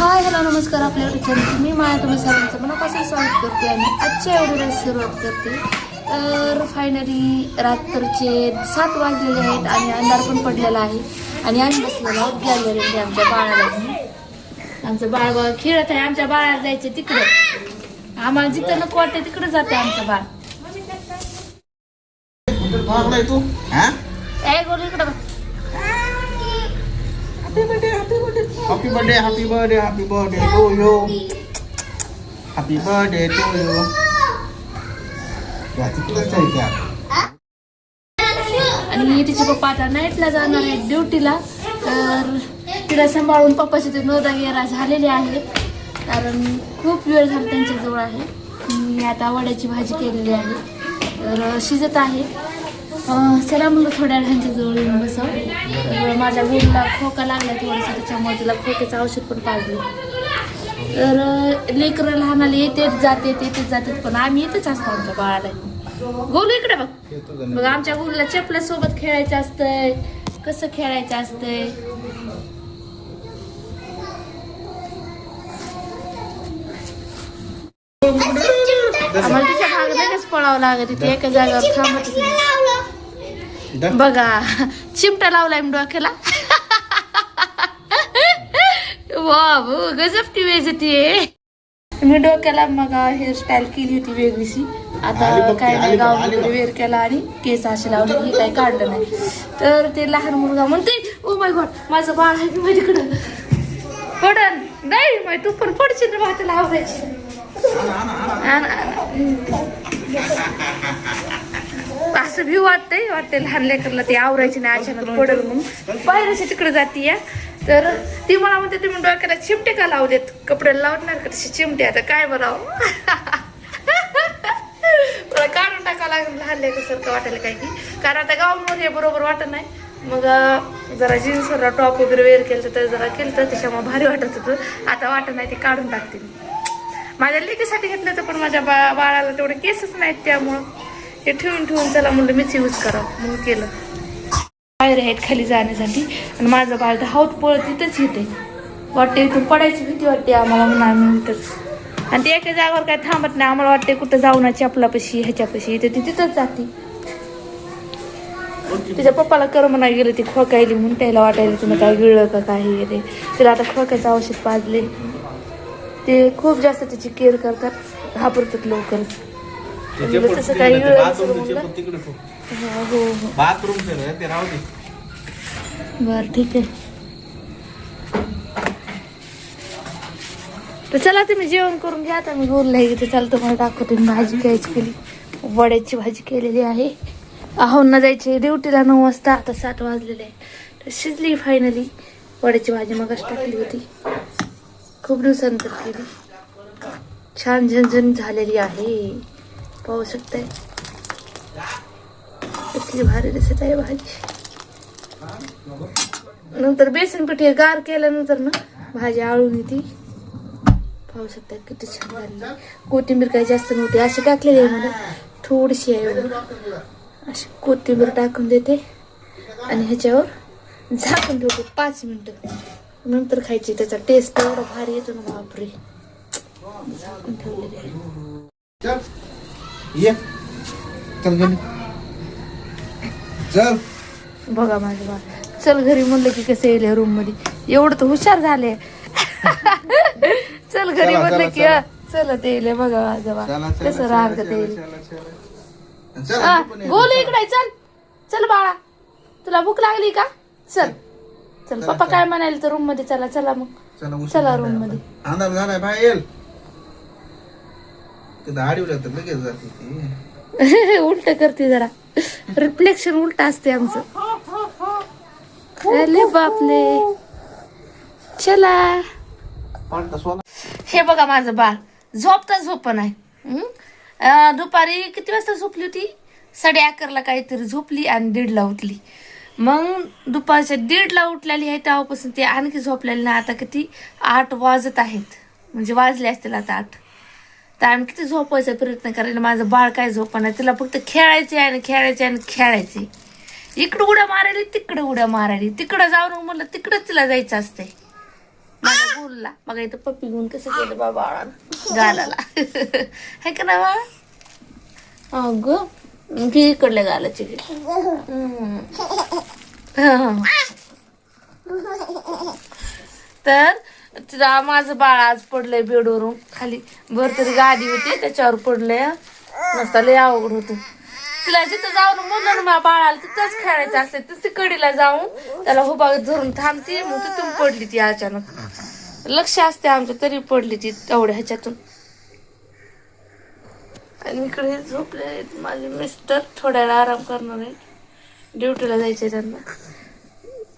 Hi hello नमस्कार आपल्या channel मी माया तुम्ही सर्वांचं मनापासून स्वागत करते आणि आजच्या व्हिडिओला सुरुवात करते. तर फायनली रात्रचे सात वाजलेले आहेत आणि अंधार पण पडलेला आहे. आणि आम्ही बसलेलो आहोत गॅलरीमध्ये आमच्या बाळाला. आमचं बाळ बाळ खेळत आहे. आमच्या बाळाला जायचं तिकडं. आम्हाला जिथं नको वाटतं तिकडं जाते आमचं बाळ. तू? हा? इकडं बघ. Happy birthday happy birthday happy birthday happy birthday happy birthday to you happy birthday to you आणि तिचे पप्पा आता नाईटला जाणार आहेत ड्युटीला तर तिला सांभाळून पप्पाचे ते नोदा वगैरे झालेले आहेत कारण खूप वेळ झाला त्यांच्याजवळ आहे. मी आता वड्याची भाजी केलेली आहे. तर शिजत आहे. चला म्हणलं थोड्या ह्यांच्या जवळ येऊन बसव माझ्या मुलीला खोका लागला थोडासा त्याच्यामुळे तिला खोक्याचं औषध पण पाजलं तर लेकरं लहानाला येतेच जाते येतेच जातात पण आम्ही येतच असतो आमच्या बाळाला. गोलू इकडे बघ. मग आमच्या मुलीला चपल्या सोबत खेळायचं असतंय. कसं खेळायचं असतंय? आम्हाला तिच्यामागे लगेच पळावं लागत तिथे एका जागेवर थांबतच बघा चिमटा लावलाय मी डोक्याला. वाव गजब टी वेज ती. मी डोक्याला मग हेअरस्टाईल केली होती वेगळीशी. आता काय नाही गाव. वेअर केला आणि केस असे लावले हे काही काढलं नाही. तर ते लहान मुलगा म्हणते ओ माय गॉड माझं बाळ आहे की माझ्याकडं? पडन. नाही माय तू पण पडशील आण, आण. असं भी वाटतंय. वाटतंय लहान लेकरला ती आवरायची नाही अचानक पडेल म्हणून. बाहेरच्या तिकडे जाते या तर ती मला म्हणते तुम्ही डोक्याला चिमटे का लावलेत? कपड्याला लावणार का तशी चिमटे? आता काय बराव? मला काढून टाकावं लागेल लहान लेकरसारखं वाटायला काही की. कारण आता गावामध्ये हे बरोबर वाटत नाही. मग जरा जीन्सवर टॉप वगैरे वेअर केलं तर जरा केलं तर त्याच्यामुळे भारी वाटत होतं. आता वाटत नाही ते काढून टाकते मी माझ्या लेकीसाठी घेतलं तर पण माझ्या बा बाळाला तेवढे केसच नाहीत त्यामुळं. हे ठेवून ठेवून चला म्हणलं मीच यूज करावं. म्हणून केलं. बाहेर आहेत खाली जाण्यासाठी. आणि माझं बाळ तर हाऊत पळत तिथंच येते. वाटते इथून पडायची भीती वाटते आम्हाला म्हणून आम्ही इथंच. आणि ते एका जागेवर काय थांबत नाही. आम्हाला वाटते कुठं जाऊ ना चपलापाशी ह्याच्यापाशी तर ती तिथंच जाते. तिच्या पप्पाला कर म्हणा गेलं ती खोकायली म्हणून त्याला वाटायला तुम्ही काय गिळलं का? काय गेले तिला आता खोकायचं औषध पाजले ते खूप जास्त त्याची केअर करतात. घाबरतात लवकर म्हणलं तसं काही. तिकडे हो हो हो. बाथरूम ते राहू दे. बर ठीक आहे. तर चला तुम्ही जेवण करून घ्या आता मी बोलला इथे चालतं मला दाखवते मी भाजी कायची केली. वड्याची भाजी केलेली आहे. आहोंना जायचे ड्युटीला नऊ वाजता आता सात वाजलेले आहे तर शिजली फायनली वड्याची भाजी मगच टाकली होती. खूप दिवसानंतर केली. छान झणझण झालेली आहे. पाहू शकताय. इतकी भारी दिसत आहे भाजी नंतर बेसन पीठ हे गार केल्यानंतर ना भाजी आळून येते. पाहू शकता किती छान झाली कोथिंबीर काही जास्त नव्हती अशी टाकलेली आहे मला थोडीशी आहे अशी कोथिंबीर टाकून देते. आणि ह्याच्यावर झाकून ठेवते पाच मिनटं. नंतर खायची त्याचा टेस्ट एवढा भारी येतो ना बापरे. झाकून ठेवलेली आहे ये. चल घरी. चल. बघा माझं बाळ. चल घरी म्हणलं की कसं येईल रूममध्ये. एवढं तर हुशार झाले. चल घरी म्हणलं की चला. ते येईल. बघा माझं चला कसं चला, येईल. गोल इकडे चल. चल बाळा. तुला भूक लागली का? चल. चल पप्पा काय म्हणाले तर रूममध्ये चला चला मग. चला आता. मध्ये. लगेच जाते ती. उलट करते जरा. रिफ्लेक्शन उलट असते आमचं. अरे बापले चला. हे बघा माझं बाळ. झोपता झोप नाही. हं? अं, दुपारी किती वाजता झोपली होती? साडे अकराला काहीतरी झोपली आणि दीडला उठली. मग दुपारच्या दीडला उठलेली आहे तेव्हापासून ती आणखी झोपलेली नाही. आता किती? आठ वाजत आहेत. म्हणजे वाजले असतील आता आठ. तर आम्ही किती झोपायचा प्रयत्न करायला माझं बाळ काय झोपणार तिला फक्त खेळायचे आणि खेळायचे आणि खेळायचे. इकडं उड्या मारायली तिकडं उड्या मारायली. तिकडं जाऊन म्हणलं तिकडं तिला जायचं असतंय. माझ्या बोलला बघा इथं पप्पी घेऊन कसं केलं बाबा गालाला. हे का ना बाळा? अग घे इकडल्या गालाची घे तर तिला माझं बाळ आज पडलंय बेडवरून खाली. भर तरी गादी होती त्याच्यावर पडलंय. नसता लय अवघड होत. तिला जिथं जाऊन म्हणलं ना माझ्या बाळाला तिथंच खेळायचं असते तिथे कडीला जाऊन त्याला हुबा धरून थांबते मग तिथून पडली ती अचानक. लक्ष असते आमच्या तरी पडली ती तेवढ्या ह्याच्यातून. आणि इकडे झोपले आहेत माझे मिस्टर थोड्या वेळा आराम करणार आहेत. ड्युटीला जायचे त्यांना.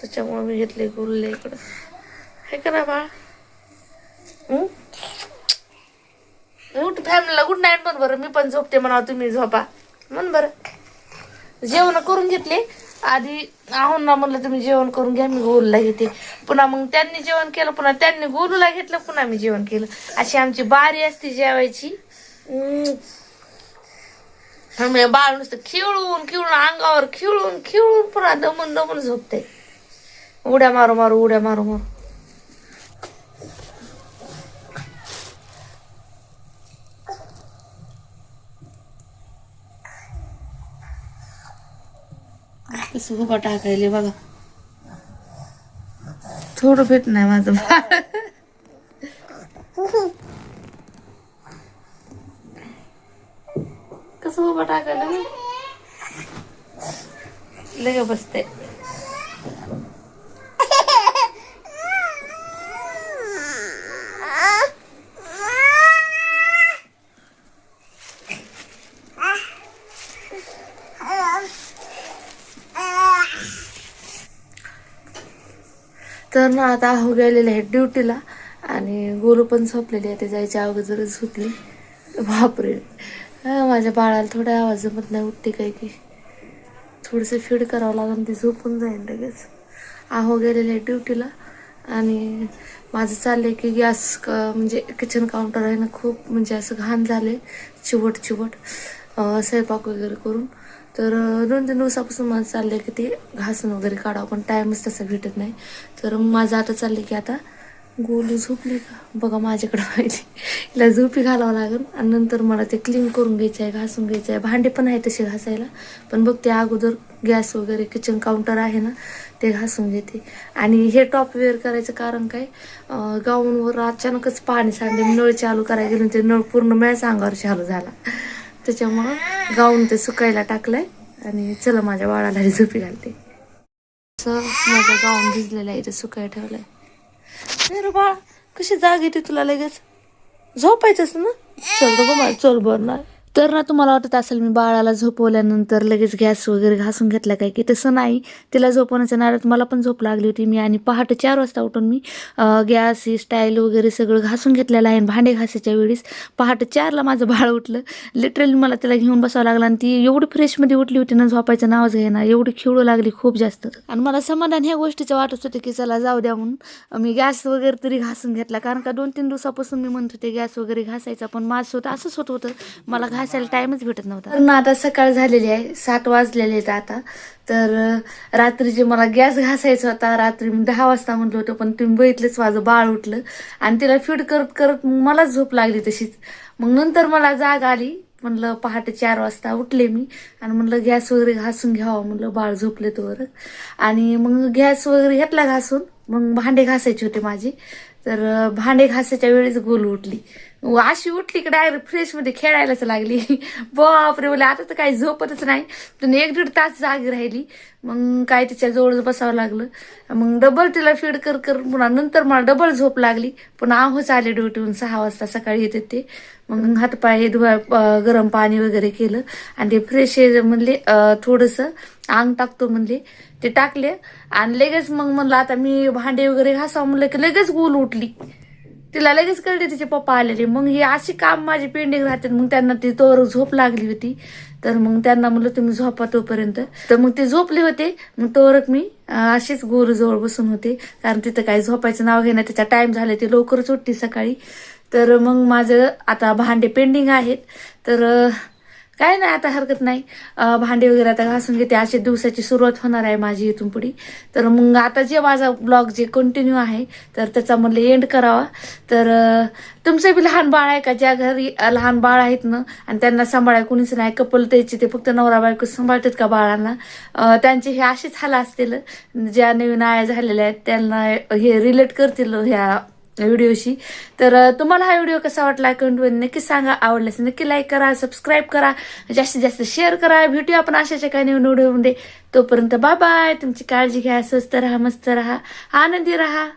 त्याच्यामुळे मी घेतले गुरले इकडं. हे करा बाळ? उठ फॅमिलीला गुड नाईट म्हण बरं. मी पण झोपते म्हणा तुम्ही झोपा. म्हण बरं. जेवण करून घेतले. आधी आहोन ना म्हणलं तुम्ही जेवण करून घ्या मी गोलूला घेते. पुन्हा मग त्यांनी जेवण केलं पुन्हा त्यांनी गोलूला घेतलं पुन्हा मी जेवण केलं. अशी आमची बारी असते जेवायची. म्हणजे बाळ नुसतं खिळून खिळून अंगावर खिळून खिळून पुन्हा दमून दमून झोपते. उड्या मारू मारू उड्या मारू मारू. कसं उभा टाकायले बघा. थोडं भेट नाही माझं कसं उभा टाकायला? ना लगे बसते. तर ना आता हो गेलेले आहेत ड्युटीला आणि गोलू पण झोपलेली आहे ते जायच्या अगोदर झोपली. बापरे. माझ्या बाळाला थोड्या आवाज नाही उठते काय की. थोडंसं फीड करावं लागेल ते झोपून जाईल लगेच. आहो गेलेले आहे ड्युटीला आणि माझं चाललंय की गॅस म्हणजे किचन काउंटर आहे ना खूप म्हणजे असं घाण झाले चिवट चिवट स्वयंपाक वगैरे करून. तर दोन तीन दिवसापासून माझं चाललंय की ते घासून वगैरे काढावं पण टाईमच तसा भेटत नाही. तर माझं आता चाललंय की आता गोलू झोपली का? बघा माझ्याकडे पाहिजे हिला झोपी घालावं लागेल आणि नंतर मला ते क्लीन करून घ्यायचं आहे घासून घ्यायचं आहे भांडे पण आहे तसे घासायला पण बघ ते अगोदर गॅस वगैरे किचन काउंटर आहे ना ते घासून घेते. आणि हे टॉप वेअर करायचं कारण काय? गाऊनवर अचानकच पाणी सांडले नळ चालू करायला गेलं ते नळ पूर्ण मॅच अंगावर चालू झाला. त्याच्यामुळं गाऊन ते सुकायला टाकलंय. आणि चला माझ्या बाळाला झोपी घालते. असं माझा गाऊन भिजलेला आहे इथे सुकायला ठेवलंय. अरे बाळ कशी जाग येते तुला लगेच? झोपायचंच ना? चल बघ मला चल बरं ना. तर ना तुम्हाला वाटत असेल मी बाळाला झोपवल्यानंतर लगेच गॅस वगैरे घासून घेतला काय की तसं नाही. तिला झोपवण्याच्या नादात मला पण झोप लागली होती मी आणि पहाटे चार वाजता उठून मी गॅस ही स्टाईल वगैरे सगळं घासून घेतलेलं आहे भांडे घासायच्या वेळेस पहाटे चारला माझं बाळ उठलं. लिटरली मला तिला घेऊन बसावं लागलं आणि ती एवढी फ्रेशमध्ये उठली होती ना झोपायचं नावच घेणार एवढी खिळू लागली खूप जास्त. आणि मला समाधान ह्या गोष्टीचं वाटत होतं की चला जाऊ द्या म्हणून. मी गॅस वगैरे तरी घासून घेतला कारण का दोन तीन दिवसापासून मी म्हणत होते गॅस वगैरे घासायचा पण माझं स्वतः असंच होत होतं. मला घासायला टाइमच भेटत नव्हता. तर ना आता सकाळ झालेली आहे सात वाजलेले आहेत आता. तर रात्रीचे मला गॅस घासायचा होता रात्री मी दहा वाजता म्हटलं होतं पण तुम्ही बघितलंच माझं बाळ उठलं. आणि तिला फीड करत करत मग मलाच झोप लागली तशीच. मग नंतर मला जाग आली. म्हणलं पहाटे चार वाजता उठले मी. आणि म्हणलं गॅस वगैरे घासून घ्यावं म्हणलं बाळ झोपले तोवर. आणि मग गॅस वगैरे घेतला घासून मग भांडे घासायचे होते माझे. तर भांडे घासायच्या वेळेस गोल उठली. अशी उठली की डायरेक्ट फ्रेशमध्ये खेळायलाच लागली. बापरे बोले आता तर काही झोपतच नाही. पण एक दीड तास जागी राहिली. मग काय तिच्या जवळ बसावं लागलं. मग डबल तिला फीड कर कर पुन्हा नंतर मला डबल झोप लागली. पुन्हा आहोच आले ड्युटीहून सहा वाजता सकाळी येते ते मग हातपाय हे धुवा गरम पाणी वगैरे केलं. आणि ते फ्रेश म्हणले थोडंसं अंग टाकतो म्हणले ते टाकले. आणि लगेच मग म्हणलं आता मी भांडे वगैरे घासावं म्हणलं की लगेच गोल उठली. तिला लगेच कळते तिचे पप्पा आलेले. मग हे अशी काम माझी पेंडिंग राहते. मग त्यांना ती तोवर झोप लागली होती. तर मग त्यांना म्हणलं तुम्ही झोपा तोपर्यंत. तर मग ते झोपले होते. मग तोवरक मी अशीच अशीच गोरजवळ बसून होते. कारण तिथं काही झोपायचं नाव घेणं त्याचा टाईम झाला. ते लवकरच उठते सकाळी. तर मग माझं आता भांडे पेंडिंग आहेत. तर काय नाही आता हरकत नाही. भांडे वगैरे आता घासून घेते. असे दिवसाची सुरुवात होणार आहे माझी इथून पुढे. तर मग आता जे माझा ब्लॉग जे कंटिन्यू आहे तर त्याचा म्हणलं एंड करावा. तर तुमचं बी लहान बाळ आहे का? ज्या घरी लहान बाळ आहेत ना आणि त्यांना सांभाळाय कुणीच नाही. कपल त्याचे ते फक्त नवरा बायको सांभाळतात का बाळांना? त्यांचे हे असेच हाल असतील. ज्या नवीन आया झालेल्या आहेत त्यांना हे रिलेट करतील ह्या व्हिडिओशी. तर तुम्हाला हा व्हिडिओ कसा वाटला कमेंटमध्ये नक्की सांगा. आवडल्यास नक्की लाईक करा सबस्क्राईब करा. जास्तीत जास्त शेअर करा. भेटूया आपण अशाच्या काही नवीन व्हिडिओमध्ये. तोपर्यंत बाय बाय तुमची काळजी घ्या स्वस्त राहा मस्त राहा. आनंदी राहा.